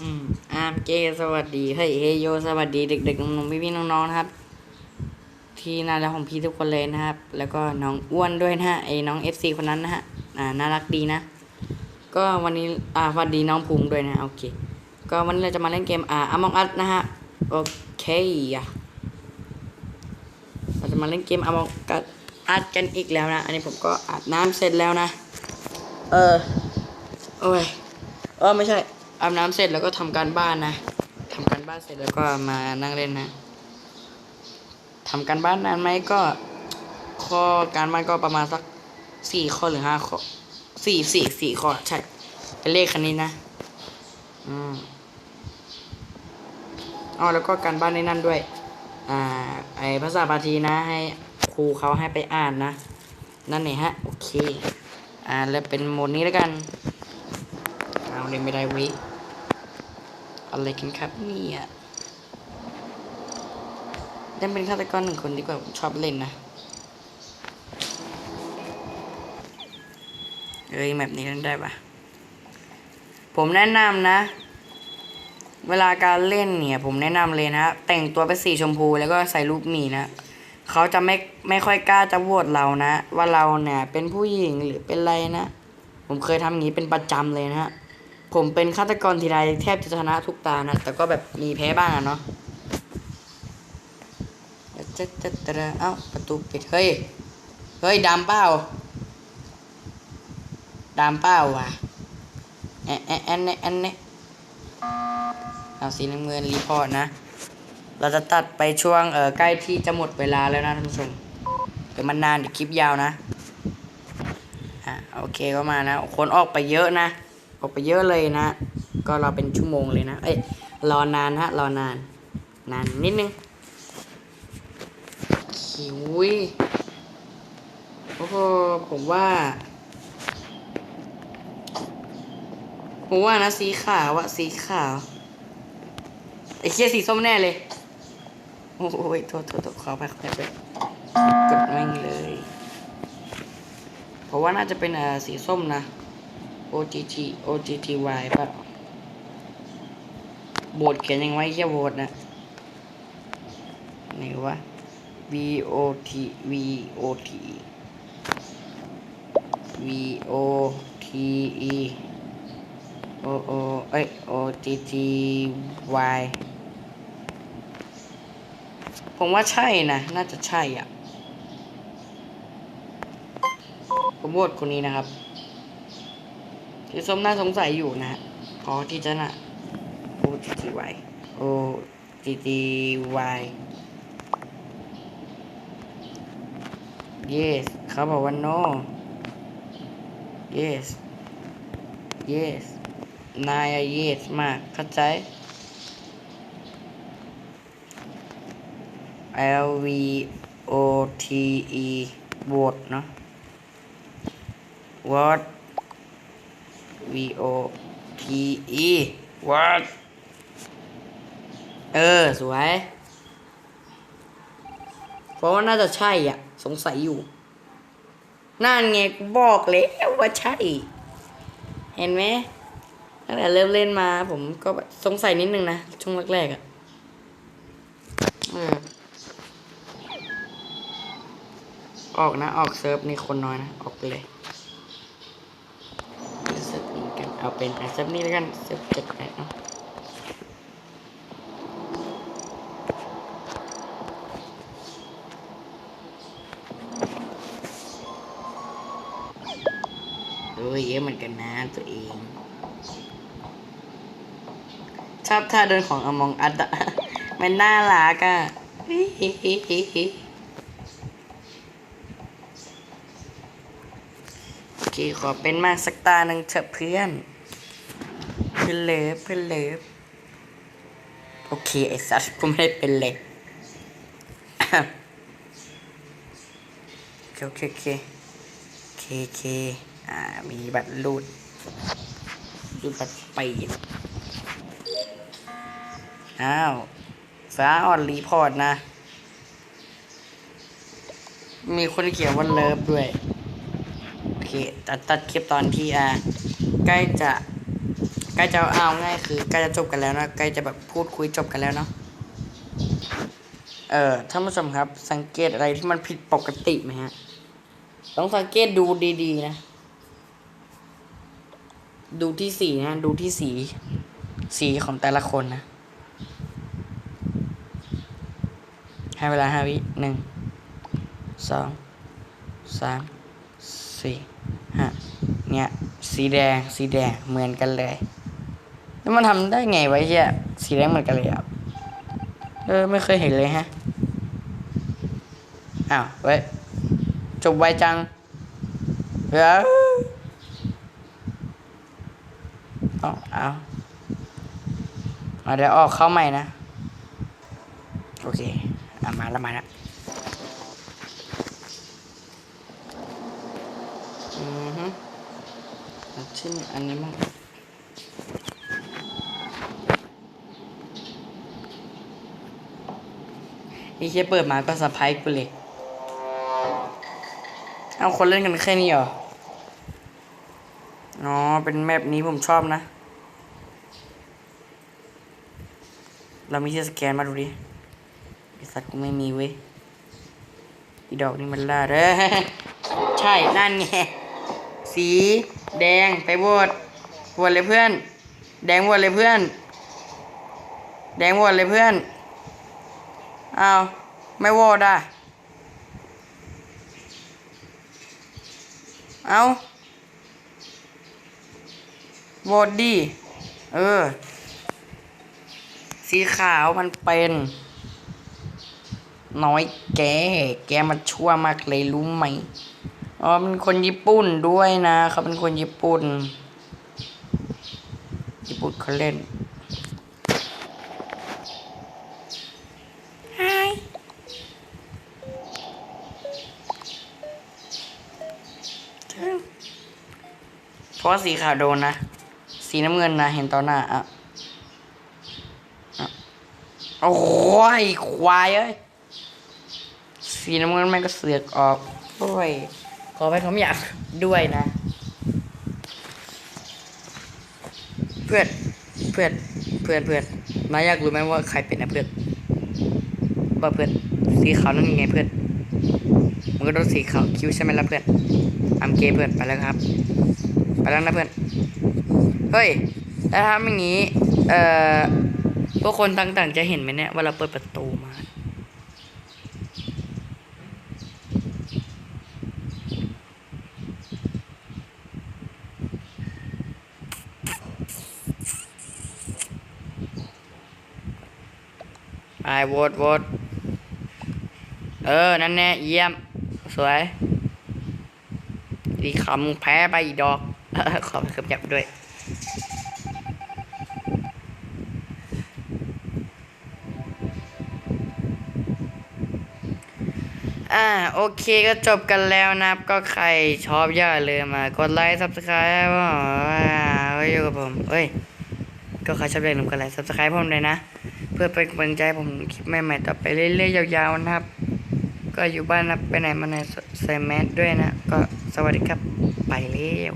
อืมอามเจสวัสดีเฮ้ยเฮโยสวัสดีเด็กๆน้องๆพี่ๆน้องๆนะครับ ที่น่ารักของพี่ทุกคนเลยนะครับ แล้วก็น้องอ้วนด้วยนะฮะไอ้น้องเอฟซีคนนั้นนะฮะอ่าน่ารักดีนะ ก็วันนี้อ่าสวัสดีน้องภูมิด้วยนะโอเค ก็วันนี้เราจะมาเล่นเกมอ่า Among Us นะฮะโอเคอะเราจะมาเล่นเกม Among Us กันอีกแล้วนะ อันนี้ผมก็อาบน้ำเสร็จแล้วนะ เออโอ้ยเออไม่ใช่ อาบน้ำเสร็จแล้วก็ทำการบ้านนะทำการบ้านเสร็จแล้วก็มานั่งเล่นนะทำการบ้านนานไหมก็ ข้อการบ้านก็ประมาณสักสี่ข้อหรือห้าข้อสี่สี่สี่ข้อใช่เป็นเลขคันนี้นะอืมอ๋อแล้วก็การบ้านในนั่นด้วย อ่า ไอภาษาบาลีนะ ให้ครูเขาให้ไปอ่านนะ นั่นเองฮะ โอเค อ่าแล้วเป็นโหมดนี้แล้วกัน เอาเล่นไม่ได้วิ อะไรกันครับเนี่ยเล่นเป็นฆาตกรหนึ่งคนดีกว่าผมชอบเล่นนะเอ้ยแบบนี้เล่นได้ปะผมแนะนำนะ เวลาการเล่นเนี่ย ผมแนะนำเลยนะ แต่งตัวเป็นสีชมพูแล้วก็ใส่รูปหมีนะเขาจะไม่ไม่ค่อยกล้าจะโหวตเรานะ ว่าเราเนี่ยเป็นผู้หญิงหรือเป็นอะไรนะ ผมเคยทำอย่างนี้เป็นประจำเลยนะฮะ ผมเป็นฆาตกรทีไรแทบจะชนะทุกตานะ แต่ก็แบบมีแพ้บ้างอะเนาะจะจะจะเอ้าประตูปิด เฮ้ย เฮ้ยดำเปล่าดำเปล่าว่ะแอนแอนแอนแอนเนี่ยเอาสีน้ำเงินรีพอร์ตนะ เราจะตัดไปช่วงเออใกล้ที่จะหมดเวลาแล้วนะท่านผู้ชมเดี๋ยวมันนานเดี๋ยวคลิปยาวนะ อะโอเคก็มานะ คนออกไปเยอะนะ ออกไปเยอะเลยนะ ก็รอเป็นชั่วโมงเลยนะ เอ้ย รอนานฮะ รอนาน นานนิดนึงคิวยโอ้โห ผมว่า ผมว่านะสีขาวอะสีขาว ไอ้เคียสีส้มแน่เลย โอ้ยโทษโทษโทษขอไปขอไปกดแม่งเลย เพราะว่าน่าจะเป็นสีส้มนะ OGT OGTY ป่ะโบดเขียนยังไว้แค่โบดนะไหนวะ VOT VOT VOTE O O เอ้ย OGTY ผมว่าใช่นะ น่าจะใช่อะผมโหวตคนนี้นะครับ ที่ส้มน่าสงสัยอยู่นะพอที่จะน่ะ O G T Y O G T Y yes เขาบอกว่า no yes yes นาย yes มาก เข้าใจ L V O T E โหวตเนาะ what V O T E what เออ สวย เพราะว่าน่าจะใช่อะ สงสัยอยู่ นั่นไงกูบอกแล้วว่าใช่ เห็นไหมตั้งแต่เริ่มเล่นมา ผมก็แบบสงสัยนิดนึงนะ ช่วงแรกๆอะเออออกนะ ออกเซิร์ฟนี่คนน้อยนะ ออกไปเลย เซิร์ฟนี้กัน เอาเป็นเซิร์ฟนี้แล้วกันเซิฟเจ็ดแปดเนาะเอ้ยเยอะเหมือนกันนะตัวเองชอบท่าเดินของอมองอัดอะมันน่ารักอะ โอเค ขอเป็นมากสักตาหนึ่งเถอะเพื่อน เพื่อนเลิฟเพื่อนเลิฟโอเค ไอ้สัตว์กูไม่ได้เป็นเลยโอเคโอเคโอเคโอเคอ่า มีบัตรรูดรูดบัตรไปอ้าวฟ้าอ่อนรีพอร์ตนะ มีคนเขียนว่าเลิฟด้วย เคตัดตัดคลิปตอนที่อ่าใกล้จะใกล้จะเอาง่ายคือใกล้จะจบกันแล้วนะใกล้จะแบบพูดคุยจบกันแล้วเนาะเอ่อท่านผู้ชมครับ สังเกตอะไรที่มันผิดปกติไหมฮะต้องสังเกตดูดีๆนะ ดูที่สีนะ ดูที่สี สีของแต่ละคนนะให้เวลาห้าวิหนึ่งสองสามสี่ เนี่ยสีแดงสีแดงเหมือนกันเลย แล้วมันทำได้ไงไวะเฮียสีแดงเหมือนกันเลยอะเออไม่เคยเห็นเลยฮะอ้าวเว้ยจบไวจังเฮ้ยเอาเอาเอาเดี๋ยวออกเข้าใหม่นะ โอเค อะ มาแล้วมาแล้วอือฮึ เชิ้นอันนี้มั่งนี่แค่เปิดมาก็สะพายกูเลยเอาคนเล่นกันแค่นี้เหรออ๋อเป็นแมปนี้ผมชอบนะ เรามีที่สแกนมาดูดิไอสัตว์กูไม่มีเว้ยอีดอกนี่มันล่าเด้อใช่ นั่นไงสี แดงไปโหวตโหวตเลยเพื่อน แดงโหวตเลยเพื่อน แดงโหวตเลยเพื่อนเอาไม่โหวตอะเอาโหวตดิเออ สีขาวมันเป็น น้อยแก แกมันชั่วมากเลยรู้ไหม อ๋อเป็นคนญี่ปุ่นด้วยนะเขาเป็นคนญี่ปุ่น ญี่ปุ่นเขาเล่น Hi เพราะว่าสีขาวโดนนะ สีน้ำเงินนะ เห็นตอนหน้าอะอะโอ้ยควายเอ้ย สีน้ำเงินแม่งก็เสือกออกโอ้ย ขอไปผมอยากด้วยนะ เพื่อนเพื่อนเพื่อนเพื่อนนายอยากรู้ไหมว่าใครเป็นนะเพื่อนว่าเพื่อนสีขาวนั่นยังไงเพื่อนมันก็โดนสีขาวคิ้วใช่ไหมล่ะเพื่อนอัมเกเพื่อนไปแล้วครับไปแล้วนะเพื่อนเฮ้ยแล้วทำอย่างนี้เอ่อพวกคนต่างๆจะเห็นไหมเนี่ยว่าเราเปิดประตูมา โหวตโหวตเออ นั่นแน่เยี่ยม สวย ดีคำแพ้ไปอีกดอก ขอบคุณยับด้วย อ่า โอเคก็จบกันแล้วนะครับ ก็ใครชอบอย่าลืมมากดไลค์ subscribe ว่าไว้อยู่กับผมเอ้ย ก็ใครชอบอย่าลืมกดไลค์ subscribe ผมเลยนะ พื่อเป็นกำลังใจผมคลิปใหม่ๆต่อไปเรื่อยๆยาวๆนะครับ ก็อยู่บ้านนะไปไหนมาไหนใส่แมสด้วยนะ ก็สวัสดีครับไปแล้ว